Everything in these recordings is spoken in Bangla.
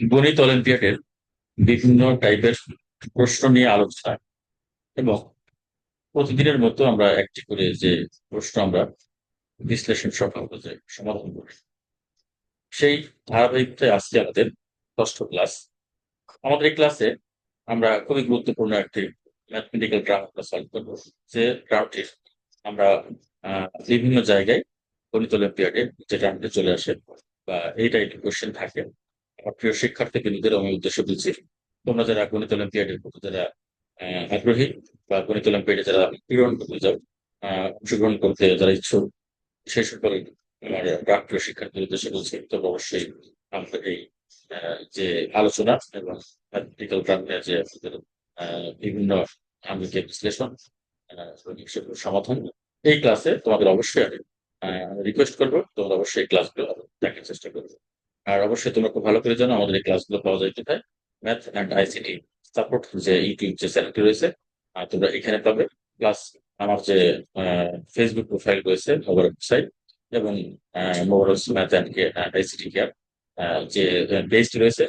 গণিত অলিম্পিয়াডের বিভিন্ন টাইপের প্রশ্ন নিয়ে আলোচনা এবং প্রতিদিনের মতো আমরা একটি করে যে প্রশ্ন আমরা বিশ্লেষণ সফলভাবে সমাধান করি। সেই ধারাবাহিকতায় আজকে আমাদের ষষ্ঠ ক্লাস। আমাদের এই ক্লাসে আমরা খুবই গুরুত্বপূর্ণ একটি ম্যাথমেটিক্যাল গ্রাফ সলভ করব, যে গ্রাফটির আমরা বিভিন্ন জায়গায় গণিত অলিম্পিয়াডে যে গ্রাফটি চলে আসে বা এই টাইপের কোয়েশ্চেন থাকে। আমার প্রিয় শিক্ষার্থী বিন্দুদের আমি উদ্দেশ্য বলছি, তোমরা যারা গণিত অলিম্পিয়াডের প্রতি যারা আগ্রহী বা গণিত অলিম্পিয়াডে যারা পূরণ করতে যাও অংশগ্রহণ করতে যারা ইচ্ছুক সেই সকল আমার প্রাপ্তীয় শিক্ষার্থীর উদ্দেশ্যে বলছি তবে অবশ্যই আমাদের এই যে আলোচনা এবং ম্যাথমেটিক্যাল গ্রামের যে বিভিন্ন আঙ্গিকে বিশ্লেষণ সমাধান। এই ক্লাসে তোমাদের অবশ্যই আমি রিকোয়েস্ট করব, তোমরা অবশ্যই ক্লাসগুলো দেখার চেষ্টা করবে। আর অবশ্যই তোমরা খুব ভালো করে জানো, আমাদের এই ক্লাসগুলো পাওয়া যায় কোথায়? ম্যাথ অ্যান্ড আইসিটি সাপোর্ট যে ইউটিউব যে চ্যানেলটি রয়েছে, আর তোমরা এখানে পাবে। প্লাস আমার যে ফেসবুক প্রোফাইল রয়েছে মোবাইল ওয়েবসাইট এবং mobile math and ICT care যে পেজটি রয়েছে,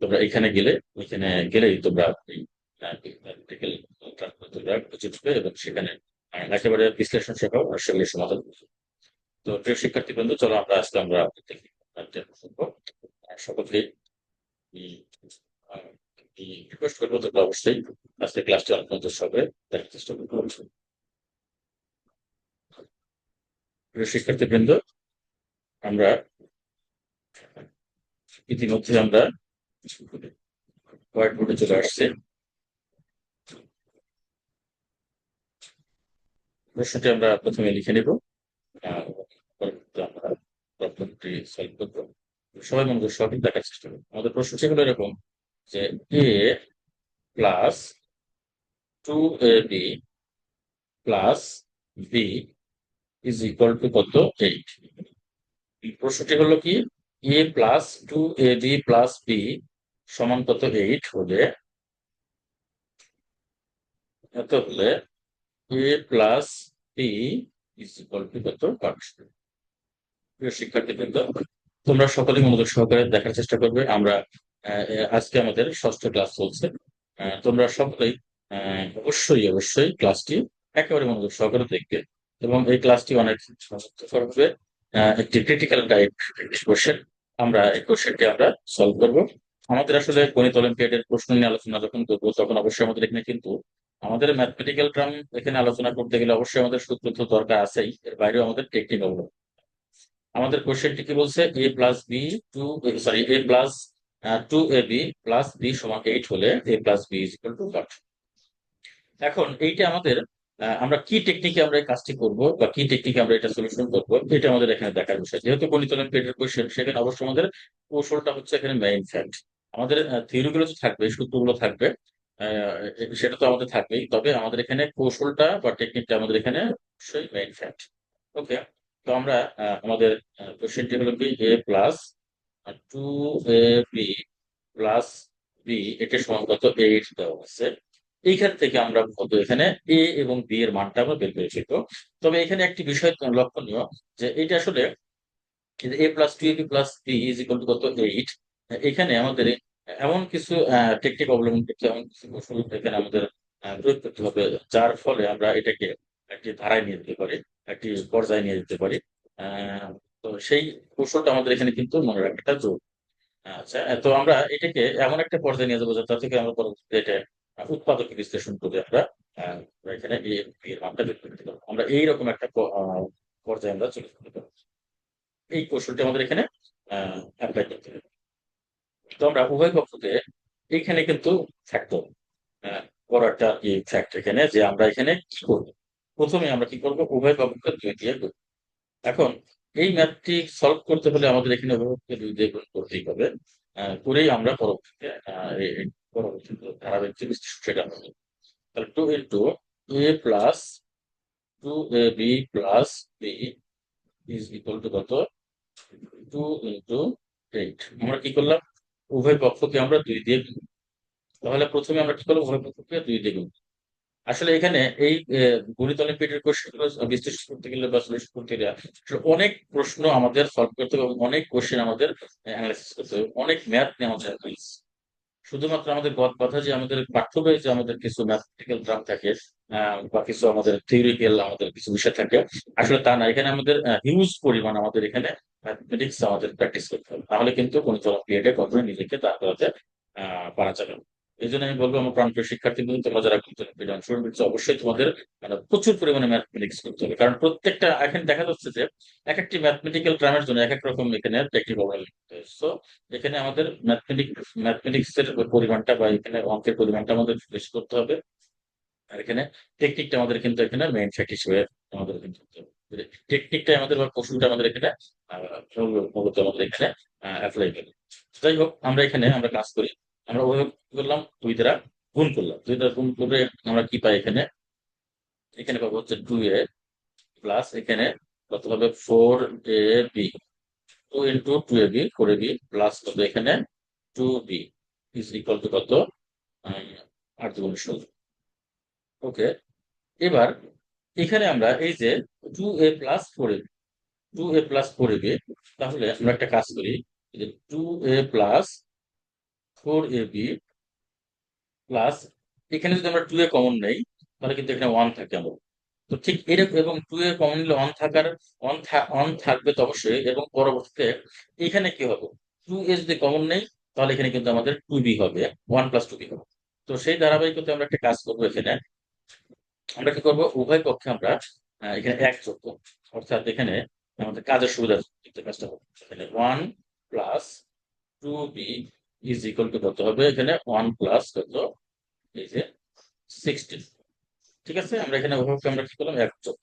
তোমরা এখানে গেলে, ওইখানে গেলেই তোমরা এবং সেখানে একেবারে বিশ্লেষণ সহ সেগুলি সমাধান তো প্রিয় শিক্ষার্থী বন্ধু, চলো আমরা আজকে আমরা সকলকে রিকোয়েস্ট করব তোমরা অবশ্যই আজকে ক্লাসটি অত্যন্ত সবে দেখার চেষ্টা করব। শিক্ষার্থী বৃন্দ আমরা ইতিমধ্যে আমরা হোয়াইট বোর্ডে চলে আসছে। প্রশ্নটি আমরা প্রথমে লিখে নেব। আমরা প্রবলেমটি সলভ করব। সবাই মনোযোগ সঠিক দেখার চেষ্টা করব আমাদের প্রশ্নটি হলো এরকম যে A plus two A B plus B is equal to কত? এইট প্রশ্নটি হলো কি? A plus two A B plus B সমান কত? এইট হলে এত হলে A plus B is equal to কত? পাঁচশো প্রিয় তোমরা সকলেই মনোযোগ সহকারে দেখার চেষ্টা করবে। আমরা আজকে আমাদের ষষ্ঠ ক্লাস চলছে। তোমরা সকলেই অবশ্যই অবশ্যই ক্লাসটি একেবারে মনোযোগ সহকারে দেখবে এবং এই ক্লাসটি অনেক হবে। একটি ক্রিটিক্যাল টাইপ কোশ্চেন আমরা এই কোশ্চেনটি আমরা সলভ করব। আমাদের আসলে গণিত অলিম্পিয়াডের প্রশ্ন নিয়ে আলোচনা যখন করব, তখন অবশ্যই আমাদের এখানে কিন্তু আমাদের ম্যাথমেটিক্যাল টার্ম এখানে আলোচনা করতে গেলে অবশ্যই আমাদের সূত্র তো দরকার আছেই। এর বাইরেও আমাদের টেকনিক্যাল আমাদের কোশ্চেনটি কি বলছে? A plus B two sorry A plus two A B plus B সমান এইট হলে A plus B is equal to কট এখন এইটা আমাদের আমরা কি টেকনিকে আমরা এই কাজটি করব বা কি টেকনিকে আমরা এটা সলিউশন করব, এটা আমাদের এখানে দেখার বিষয়। যেহেতু গণিত পেটের কোয়েশ্চেন সেখানে অবশ্যই আমাদের কৌশলটা হচ্ছে এখানে মেইন ফ্যাক্ট আমাদের থিওরিগুলো তো থাকবে, সূত্রগুলো থাকবে সেটা তো আমাদের থাকবেই। তবে আমাদের এখানে কৌশলটা বা টেকনিকটা আমাদের এখানে অবশ্যই মেইন ফ্যাক্ট ওকে তো আমরা আমাদের কোশ্চেনটি হলো কি? A plus two A B plus B এটা সমান কত এইট দেওয়া আছে এইখান থেকে আমরা কত এখানে এ এবং বি এর মানটা আমরা বের করেছি। তো, তবে এখানে একটি বিষয় লক্ষণীয় যে এটা আসলে A plus two A B plus B is equal to কত? এইট এখানে আমাদের এমন কিছু টেকনিক অবলম্বন করতে এমন কিছু কৌশল এখানে আমাদের প্রয়োগ করতে হবে, যার ফলে আমরা এটাকে একটি ধারায় নিয়ে যেতে পারি, একটি পর্যায়ে নিয়ে যেতে পারি। তো সেই কৌশলটা আমাদের এখানে কিন্তু মনে রাখাটা জরুরি। আচ্ছা তো আমরা এটাকে এমন একটা পর্যায়ে নিয়ে যাব যাতে থেকে আমরা পরবর্তীতে এটা উৎপাদক বিশ্লেষণ করে আমরা এখানে এর মানটা বের পারব। আমরা এইরকম একটা পর্যায়ে আমরা চলে যেতে পারব। এই কৌশলটি আমাদের এখানে অ্যাপ্লাই করতে হবে। তো আমরা উভয় পক্ষকে এখানে কিন্তু ফ্যাক্টর বড় একটা ফ্যাক্ট এখানে যে আমরা এখানে কি করব? প্রথমে আমরা কি করব? উভয় পক্ষকে দুই দিয়ে করব এখন এই ম্যাথটি সলভ করতে হলে আমাদের এখানে অভিভাবককে দুই দিয়ে গুণ করতেই হবে। করেই আমরা পরবর্তীতে পরবর্তীতে ধারাবাহিক সেটা হবে তাহলে two into A plus two A B plus B is equal to কত? টু ইন্টু এইট আমরা কি করলাম? উভয় পক্ষকে আমরা দুই দিয়ে গুণ। তাহলে প্রথমে আমরা কি করলাম উভয় পক্ষকে দুই দিয়ে গুণ আসলে এখানে এই গণিত কোশ্চেনগুলো বিশ্লেষণ করতে গেলে বা সলিউশন করতে গেলে অনেক প্রশ্ন আমাদের সলভ করতে হবে এবং অনেক কোশ্চেন আমাদের অ্যানালাইসিস করতে হবে। অনেক ম্যাথ নেওয়া যায় শুধুমাত্র আমাদের গদ কথা যে আমাদের পাঠ্য বইয়ে যে আমাদের কিছু ম্যাথমেটিক্যাল ড্রাম থাকে বা কিছু আমাদের থিওরিক্যাল আমাদের কিছু বিষয় থাকে, আসলে তা না। এখানে আমাদের হিউজ পরিমাণ আমাদের এখানে ম্যাথমেটিক্স আমাদের প্র্যাকটিস করতে হবে। তাহলে কিন্তু কোনো অলিম্পিয়াডে কখনোই নিজেকে তার পারা যাবে এই জন্য আমি বলব, আমার প্রাণপ্রিয় শিক্ষার্থী বন্ধু, তোমরা যারা অংশগ্রহণ করছ অবশ্যই তোমাদের মানে প্রচুর পরিমাণে ম্যাথমেটিক্স করতে হবে। কারণ প্রত্যেকটা, এখানে দেখা যাচ্ছে যে এক একটি ম্যাথমেটিক্যাল ট্রামের জন্য এক এক রকম এখানে টেকনিক ওভার সো এখানে আমাদের ম্যাথমেটিক ম্যাথমেটিক্স এর পরিমাণটা বা এখানে অঙ্কের পরিমাণটা আমাদের বেশি করতে হবে। আর এখানে টেকনিকটা আমাদের কিন্তু এখানে মেইন ফ্যাক্ট হিসেবে আমাদের কিন্তু টেকনিকটা আমাদের বা কৌশলটা আমাদের এখানে মূলত আমাদের এখানে অ্যাপ্লাই করি। যাই হোক, আমরা এখানে, আমরা কাজ করি। আমরা ওভাবে করলাম দুই দ্বারা গুণ করলাম। দুই দ্বারা গুণ করে আমরা কি পাই এখানে? এখানে পাবো হচ্ছে টু এ প্লাস এখানে কত হবে four A B two into two A B four A B plus কত এখানে? Two B is equal to কত? আট দুগুণ ষোলো। ওকে এবার এখানে আমরা এই যে two A plus four A two A plus four A B তাহলে আমরা একটা কাজ করি two A plus four A B plus এখানে যদি আমরা টু এ কমন নেই, তাহলে কিন্তু এখানে ওয়ান থাকে আমার তো ঠিক এরকম এবং টু এ কমন নিলে অন থাকার অন অন থাকবে তো অবশ্যই, এবং পরবর্তীতে এখানে কি হবে? টু এ যদি কমন নেই, তাহলে এখানে কিন্তু আমাদের টু বি হবে ওয়ান প্লাস টু বি হবে। তো সেই ধারাবাহিকতে আমরা একটা কাজ করব এখানে। আমরা কি করব? উভয় পক্ষে আমরা এখানে এক করব। অর্থাৎ এখানে আমাদের কাজের সুবিধা কাজটা হবে। এখানে one plus two B is equal to কত হবে? এখানে ওয়ান প্লাস কত? এই যে সিক্সটিন ঠিক আছে? আমরা এখানে ওভাবে আমরা কি করলাম এক যোগ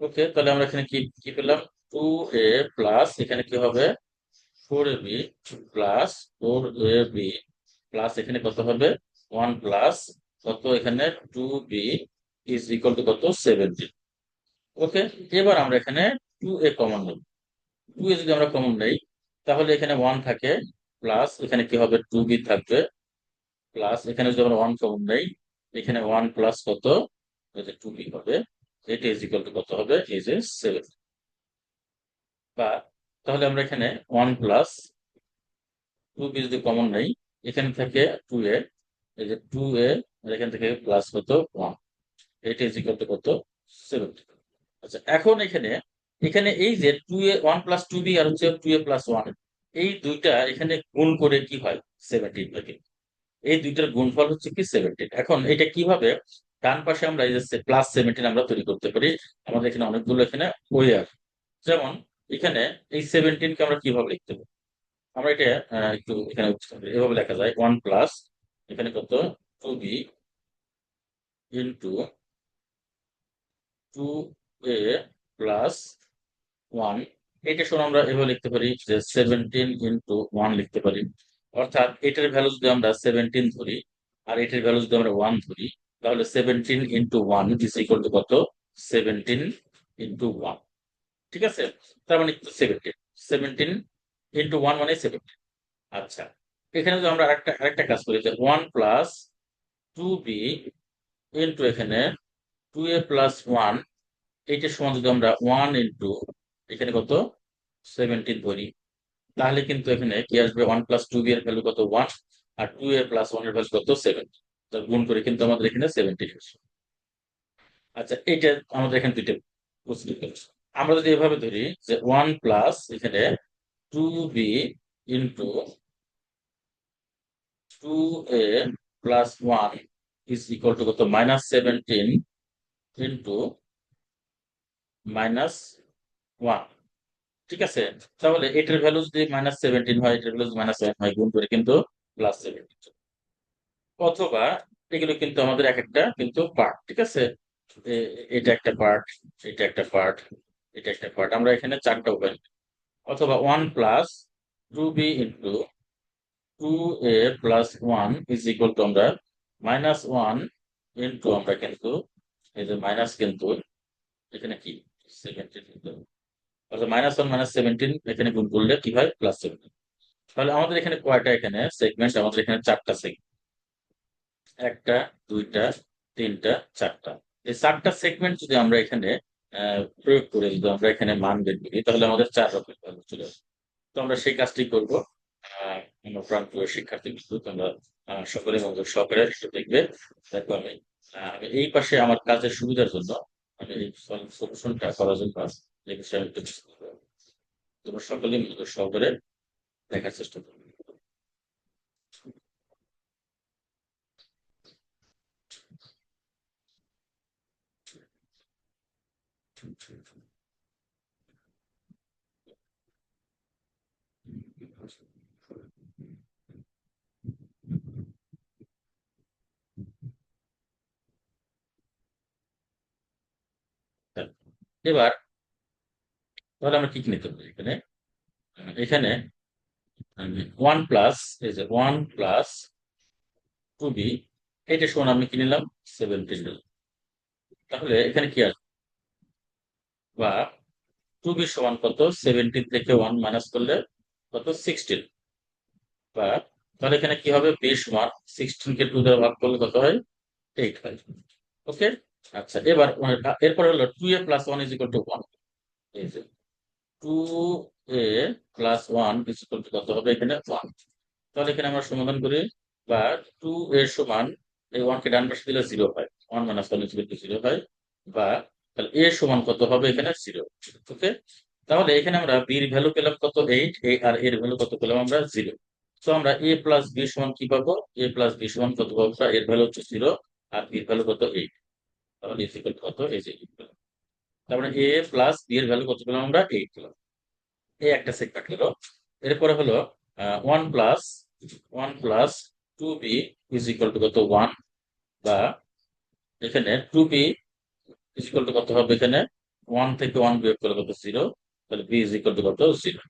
ওকে তাহলে আমরা এখানে কি কি পেলাম? টু এ প্লাস এখানে কি হবে? Four A B plus four A B plus এখানে কত হবে? ওয়ান প্লাস কত এখানে? Two B is equal to কত? সেভেন্টিন ওকে এবার আমরা এখানে টু এ কমন নেব। টু এ যদি আমরা কমন নেই, তাহলে এখানে ওয়ান থাকে প্লাস এখানে কি হবে? টু বি থাকবে? প্লাস এখানে যদি আমরা ওয়ান কমন নেই, এখানে ওয়ান প্লাস কত? টু বি হবে? এটা ইজ ইকুয়াল টু কত হবে? ইজ এ সেভেন বা তাহলে আমরা এখানে ওয়ান প্লাস টু বি যদি কমন নেই, এখানে থেকে টু এ এই যে টু এ এখান থেকে প্লাস কত? ওয়ান এটা ইজ ইকুয়াল টু কত? সেভেন আচ্ছা এখন এখানে এখানে এই যে two A one plus two B আর হচ্ছে টু এ প্লাস ওয়ান এই দুইটা এখানে গুণ করে কি হয়? সেভেন্টিন থাকে। এই দুইটার গুণফল হচ্ছে কি সেভেন্টিন এখন এটা কীভাবে? ডান পাশে আমরা এই যে প্লাস সেভেন্টিন আমরা তৈরি করতে পারি। আমাদের এখানে অনেকগুলো এখানে ওয়ার যেমন এখানে এই সেভেন্টিনকে আমরা কীভাবে লিখতে পারি? আমরা এটা একটু এখানে এভাবে লেখা যায় ওয়ান প্লাস এখানে কত? Two B into two A plus one এটা শুনে আমরা এভাবে লিখতে পারি যে সেভেন্টিন ইন্টু ওয়ান লিখতে পারি। অর্থাৎ এটার ভ্যালু যদি আমরা সেভেন্টিন ধরি, আর এটার ভ্যালু যদি আমরা ওয়ান ধরি, তাহলে seventeen into one is equal to কত? সেভেন্টিন ইন্টু ওয়ান ঠিক আছে? তার মানে সেভেন্টিন সেভেন্টিন ইন্টু ওয়ান মানে সেভেন্টিন আচ্ছা। এখানে যদি আমরা আরেকটা আরেকটা কাজ করি, যে one plus two B into এখানে টু এ প্লাস ওয়ান এইটার সমান যদি আমরা ওয়ান ইন্টু এখানে কত? সেভেন্টিন ধরি তাহলে কিন্তু এখানে কি আসবে? ওয়ান প্লাস টু বি এর ভ্যালু কত? ওয়ান আর টু এর প্লাস ওয়ানের ভ্যালু কত? সেভেন গুণ করে কিন্তু আমাদের এখানে সেভেন্টিন আসবে আচ্ছা এটা আমাদের এখানে দুইটা আমরা যদি এভাবে ধরি যে ওয়ান প্লাস এখানে two B into two A plus one is equal to কত? Minus seventeen into minus one. ঠিক আছে? তাহলে এটার ভ্যালু যদি মাইনাস সেভেন্টিন হয় এটার ভ্যালু মাইনাস সেভেন হয়, গুণ করে কিন্তু প্লাস সেভেন্টিন অথবা এগুলো কিন্তু আমাদের এক একটা কিন্তু পার্ট ঠিক আছে? এটা একটা পার্ট এটা একটা পার্ট এটা একটা পার্ট আমরা এখানে চারটা উপায় অথবা one plus two B into two A plus one is equal to আমরা মাইনাস ওয়ান ইন্টু আমরা কিন্তু, এই যে মাইনাস কিন্তু, এখানে কি? সেভেন্টিন অর্থাৎ মাইনাস ওয়ান মাইনাস সেভেন্টিন এখানে গুণ করলে কি হয়? প্লাস সেভেন্টিন তাহলে আমাদের এখানে কয়টা এখানে সেগমেন্ট আমাদের এখানে চারটা সেগমেন্ট একটা, দুইটা, তিনটা, চারটা। এই চারটা সেগমেন্ট যদি আমরা এখানে প্রয়োগ করে যদি আমরা এখানে মান বের করি, তাহলে আমাদের চার রকম ভ্যালু চলে আসবে। তো আমরা সেই কাজটি করব। আমার প্রান্তীয় শিক্ষার্থী, কিন্তু তোমরা সকলে মনোযোগ সহকারে দেখবে। দেখো আমি এই পাশে আমার কাজের সুবিধার জন্য আমি এই সলিউশনটা করার জন্য করব। তোমরা সকলে মনোযোগ সহকারে দেখার চেষ্টা করবে এবার তাহলে আমরা কি কি নিতে পারি এখানে? এখানে ওয়ান প্লাস এই যে ওয়ান প্লাস টু বি এটা সমান আমি কি নিলাম? সেভেন্টিন তাহলে এখানে কি আসবে? বা টু বি সমান কত? সেভেন্টিন থেকে ওয়ান মাইনাস করলে কত? সিক্সটিন বা তাহলে এখানে কি হবে? বি সমান সিক্সটিন কে টু দ্বারা ভাগ করলে কত হয়? এইট হয়। ওকে আচ্ছা এবার, এরপর হলো two A plus one is equal to one এই যে টু এ প্লাস ওয়ান এখানে? ওয়ান তাহলে এখানে আমরা সমাধান করি, বা টু এর সমান এই ওয়ান কে ডান পাশে দিলে জিরো হয়। One minus one two zero হয়, বা তাহলে এ সমান কত হবে এখানে? জিরো ওকে তাহলে এখানে আমরা বির ভ্যালু পেলাম কত? এইট এ আর এর ভ্যালু কত পেলাম আমরা? জিরো তো আমরা এ প্লাস বি সমান কি পাবো? এ প্লাস বি সমান কত পাবো? এর ভ্যালু হচ্ছে জিরো আর বির ভ্যালু কত? এইট তাহলে ইকুয়াল কত? এই যে তারপরে এ প্লাস বি এর ভ্যালু কত পেলাম আমরা এইট পেলাম। এই একটা সেগমেন্ট হলো এরপরে হলো one plus one plus two B is equal to কত? ওয়ান বা এখানে two B is equal to কত হবে এখানে? ওয়ান থেকে ওয়ান বিয়োগ করলে কত? জিরো তাহলে বি ইজ ইকুয়াল টু কত? জিরো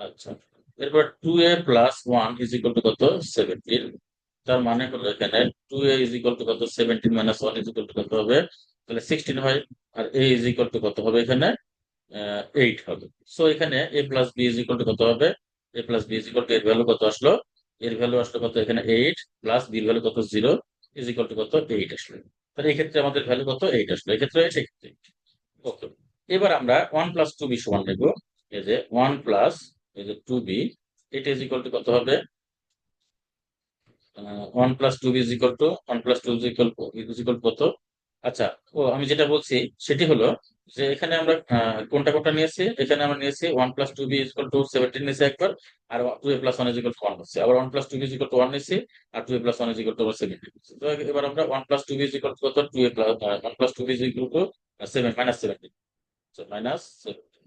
আচ্ছা এরপর two A plus one is equal to কত? সেভেন্টিন তার মানে হলো এখানে two A is equal to কত? Seventeen minus one is equal to কত হবে? তাহলে সিক্সটিন হয়। আর এ ইজ ইকুয়াল টু কত হবে এখানে? এইট হবে। সো এখানে A plus B is equal to কত হবে? A plus B is equal to এর ভ্যালু কত আসলো? এর ভ্যালু আসলো কত এখানে এইট প্লাস বির ভ্যালু কত জিরো ইজ ইকুয়াল টু কত এইট আসলো। তাহলে এই ক্ষেত্রে আমাদের ভ্যালু কত এইট আসলো? এই ক্ষেত্রে সেক্ষেত্রে ওকে এবার আমরা ওয়ান প্লাস টু বি সমান নেব। এই যে ওয়ান প্লাস এই যে টু বি এটা ইজ ইকুয়াল টু কত হবে? One plus two B is equal to one plus two is equal is equal কত? আচ্ছা ও আমি যেটা বলছি সেটি হলো যে এখানে আমরা কোনটা কোনটা নিয়েছি? এখানে আমরা নিয়েছি one plus two B equal to seventeen নিয়েছি একবার, আর two A plus one is equal to one হচ্ছে আবার one plus two B equal to one নিয়েছি, আর two A plus one is equal to seventeen তো এবার আমরা one plus two B equal to কত? Two A plus one plus two B equal to seven minus seventeen minus seventeen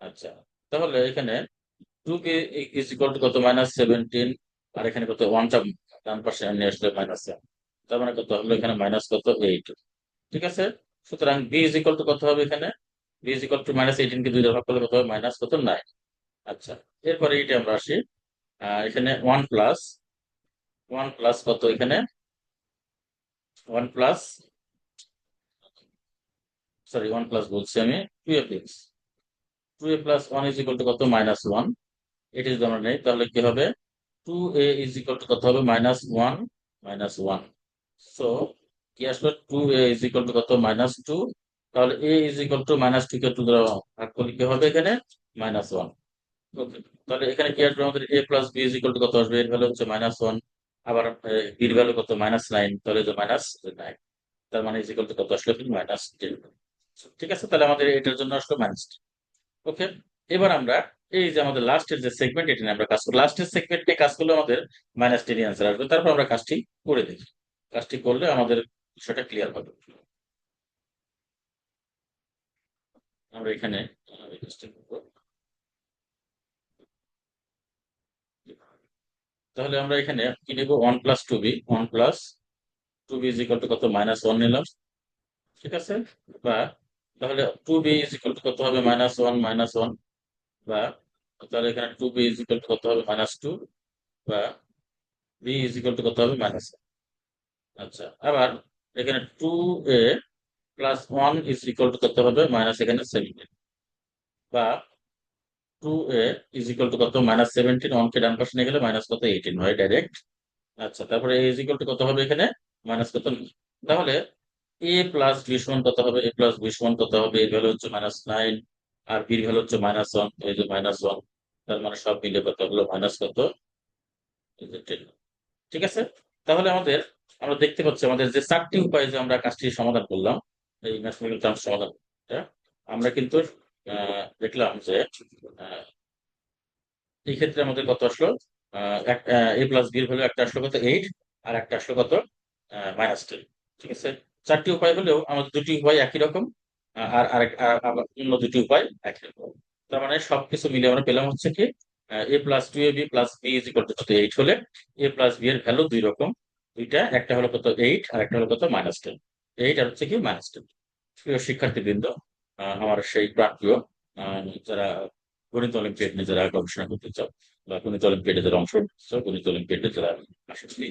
আচ্ছা তাহলে এখানে two B is equal to কত? মাইনাস সেভেন্টিন আর এখানে কত? ওয়ানটা ডান পাশে নিয়ে আসলে মাইনাস সেভেন তার মানে কত? হলো এখানে মাইনাস কত? এইট ঠিক আছে? সুতরাং বি ইজ ইকুয়াল টু কত হবে এখানে? B is equal to minus eighteen কে দুই ভাগ করলে কত হবে মাইনাস কত? নাইন আচ্ছা এরপরে এইটা আমরা আসি। এখানে ওয়ান প্লাস ওয়ান প্লাস কত এখানে? One plus sorry one plus বলছি আমি two A plus two A plus one is equal to কত? মাইনাস ওয়ান এটি যদি আমরা নেই। তাহলে কি হবে? Two A is equal to কত হবে? Minus one minus one so কি আসলো? Two A is equal to কত? মাইনাস টু তাহলে A is equal to minus two K two দ্বারা ভাগ করলে কি হবে এখানে? মাইনাস ওয়ান তাহলে এখানে কি আসবে? আমাদের A plus B is equal to কত আসবে? এর ভ্যালু হচ্ছে মাইনাস ওয়ান আবার বির ভ্যালু কত? মাইনাস নাইন তাহলে যে মাইনাস নাইন তার মানে ইজ ইকুয়াল টু কত আসলো? মাইনাস টেন ঠিক আছে? তাহলে আমাদের এটার জন্য আসলো মাইনাস ওকে এবার আমরা, এই যে আমাদের লাস্টের যে সেগমেন্ট এটা নিয়ে আমরা কাজ করি। লাস্টের সেগমেন্টে কাজ করলে আমাদের মাইনাস টেন অ্যান্সার আসবে। তারপর আমরা কাজটি করে দেখি। কাজটি করলে আমাদের বিষয়টা ক্লিয়ার হবে। আমরা এখানে তাহলে আমরা এখানে কি নেব? One plus two B one plus two B is equal to কত? মাইনাস ওয়ান নিলাম। ঠিক আছে? বা তাহলে two B is equal to কত হবে? মাইনাস ওয়ান মাইনাস ওয়ান বা তাহলে এখানে two B is equal to কত হবে? মাইনাস টু বা বি ইজ ইকাল টু কত হবে? মাইনাস আচ্ছা আবার এখানে two A plus one is equal to কত হবে? মাইনাস এখানে সেভেন্টিন বা two A is equal to কত? মাইনাস সেভেন্টিন ওয়ানকে ডান পাশে নিয়ে গেলে মাইনাস কত? এইটিন হয় ডাইরেক্ট আচ্ছা তারপরে এ ইজ ইকাল টু কত হবে এখানে? মাইনাস কত? তাহলে এ প্লাস বি সমান কত হবে? এ প্লাস বি সমান কত হবে? এর ভ্যালু হচ্ছে মাইনাস নাইন আর বির ভ্যালু হচ্ছে মাইনাস ওয়ান এই যে মাইনাস ওয়ান তার মানে সব মিলে কত হলো? মাইনাস কত? এই যে 10 ঠিক আছে? তাহলে আমাদের আমরা দেখতে পাচ্ছি আমাদের যে চারটি উপায়ে যে আমরা কাজটি সমাধান করলাম, এই ম্যাথমেটিক্যাল টার্ম সমাধান আমরা কিন্তু দেখলাম যে এই ক্ষেত্রে আমাদের কত আসলো? এ প্লাস বির ভ্যালু একটা আসলো কত? এইট আর একটা আসলো কত? মাইনাস টেন ঠিক আছে? চারটি উপায় হলেও আমাদের দুটি উপায় একই রকম আর আরেক অন্য দুটি উপায় একই রকম। তার মানে সবকিছু মিলে আমরা পেলাম হচ্ছে কি A plus two A B plus B is equal to eight হলে এ প্লাস বি এর ভ্যালু দুই রকম। দুইটা একটা হলো কত এইট আর একটা হলো কত মাইনাস টেন এইট আর হচ্ছে কি মাইনাস টেন প্রিয় শিক্ষার্থীবৃন্দ আমার সেই প্রাপ্য আহ, যারা গণিত অলিম্পিয়াড নিয়ে যারা গবেষণা করতে চাও বা গণিত অলিম্পিয়াডে যারা অংশ নিতে চাও গণিত অলিম্পিয়াডে যারা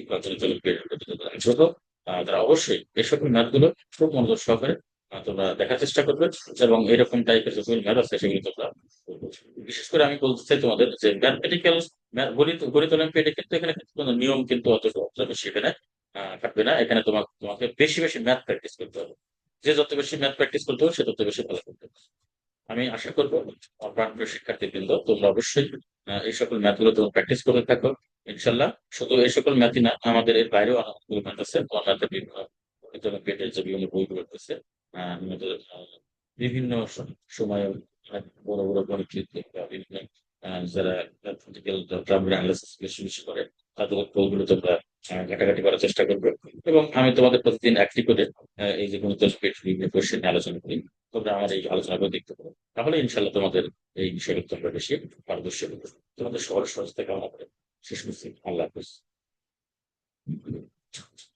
বা গণিত অলিম্পিয়াডের যারা আহ, তারা অবশ্যই এই সকল ম্যাথগুলো খুব মনোযোগ সহকারে তোমরা দেখার চেষ্টা করবে এবং এরকম টাইপের যে ম্যাথ আছে সেগুলো তোমরা। বিশেষ করে আমি বলতে চাই তোমাদের যে ম্যাথমেটিক্যাল গণিত অলিম্পিয়াডে কিন্তু এখানে কোনো নিয়ম কিন্তু অত আহ, থাকবে না। এখানে তোমাকে তোমাকে বেশি বেশি ম্যাথ প্র্যাকটিস করতে হবে। যে যত বেশি ম্যাথ প্র্যাকটিস করতে হবে সে তত বেশি ভালো করতে হবে। আমি আশা করব প্রাণপ্রিয় শিক্ষার্থীবৃন্দ তোমরা অবশ্যই এই সকল ম্যাথগুলো তোমরা প্র্যাকটিস করতে থাকো ইনশাল্লাহ শুধু এই সকল ম্যাথই না আমাদের এর বাইরেও অনেকগুলো ম্যাথ আছে। তোমার বিভিন্ন পেটের যে বিভিন্ন বইগুলো আহ, বিভিন্ন সময়ে বড় বড় আহ, যারা ম্যাথমেটিক্যাল গ্রামার অ্যানালিসিস বেশি বেশি করে তাদের ঘাটাঘাটি করার চেষ্টা করবে এবং আমি তোমাদের প্রতিদিন একটি করে এই যে পেট বিভিন্ন কোয়েশ্চেন আলোচনা করি তোমরা আমার এই আলোচনাগুলো দেখতে পারো তাহলে ইনশাল্লাহ তোমাদের এই বিষয়ে তোমরা বেশি পারদর্শী হবে তোমাদের সবার সহজতা কামনা করে শেষ করছি আল্লাহ হাফিজ